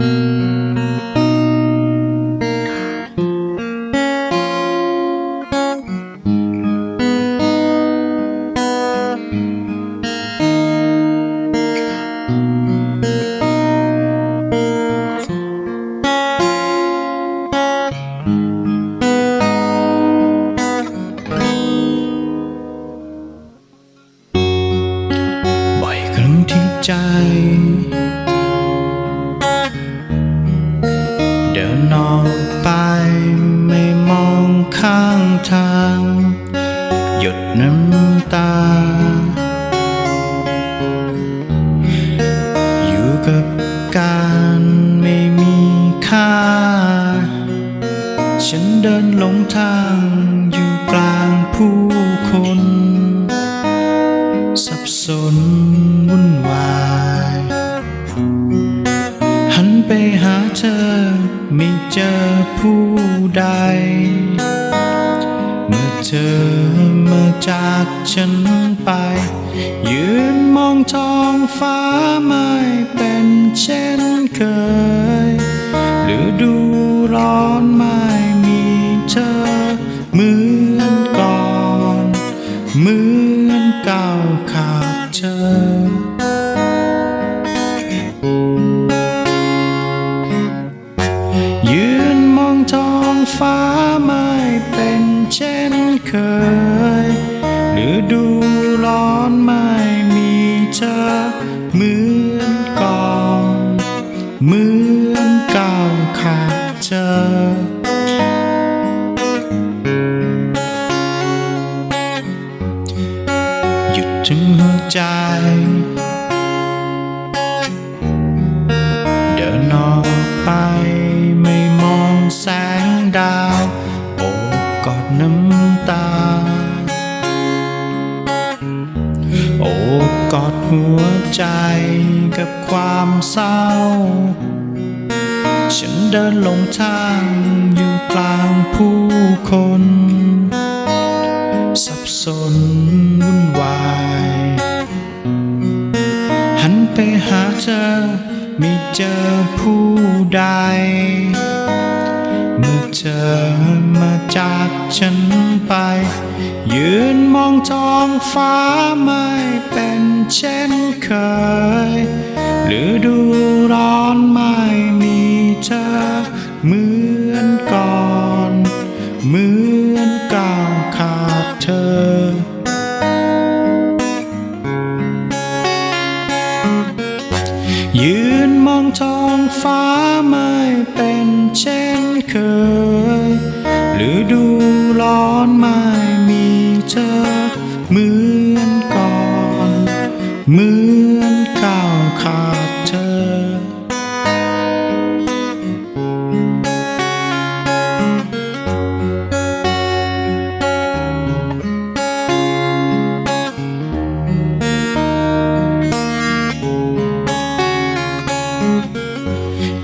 บ่ นออกไปไม่มองข้างทาง หยดน้ำตา อยู่กับการไม่มีค่า ฉันเดินหลงทางอยู่กลางผู้คน สับสนวุ่นวาย หันไปหาเธอ ไม่เจอผู้ใด เมื่อเธอมาจากฉันไป ยืนมองท้องฟ้าไม่เป็นเช่น เคย หรือดูร้อนไม่มีเธอเหมือนก่อนเหมือนเก้าขาดเธอหยุดถึงหัวใจ บกอดหัวใจกับความเศร้า ฉันเดินลงทางอยู่กลางผู้คน สับสนวุ่นวาย หันไปหาเธอไม่เจอผู้ใด เธอมาจากฉันไป ยืนมองท้องฟ้าไม่เป็นเช่นเคยหรือดูร้อนไม่มีเธอเหมือนก่อนเหมือนก้าวขาดเธอยืน องท้องฟ้าไม่เป็นเช่นเคย หรือดูร้อนไม่มีเธอ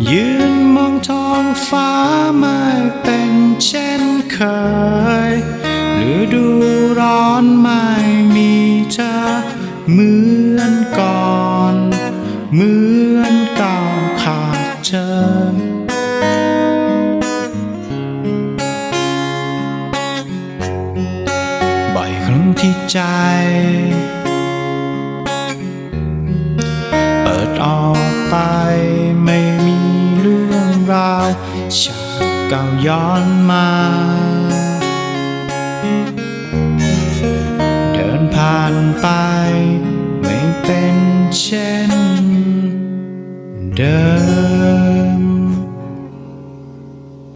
ยืนมองท้องฟ้าไม่เป็นเช่นเคยหรือดูร้อนไม่มีเธอเหมือนก่อนเหมือนก้าวขาดเธอบ่อยครั้งที่ใจ ฉากเก่าย้อนมา เดินผ่านไป ไม่เป็นเช่นเดิม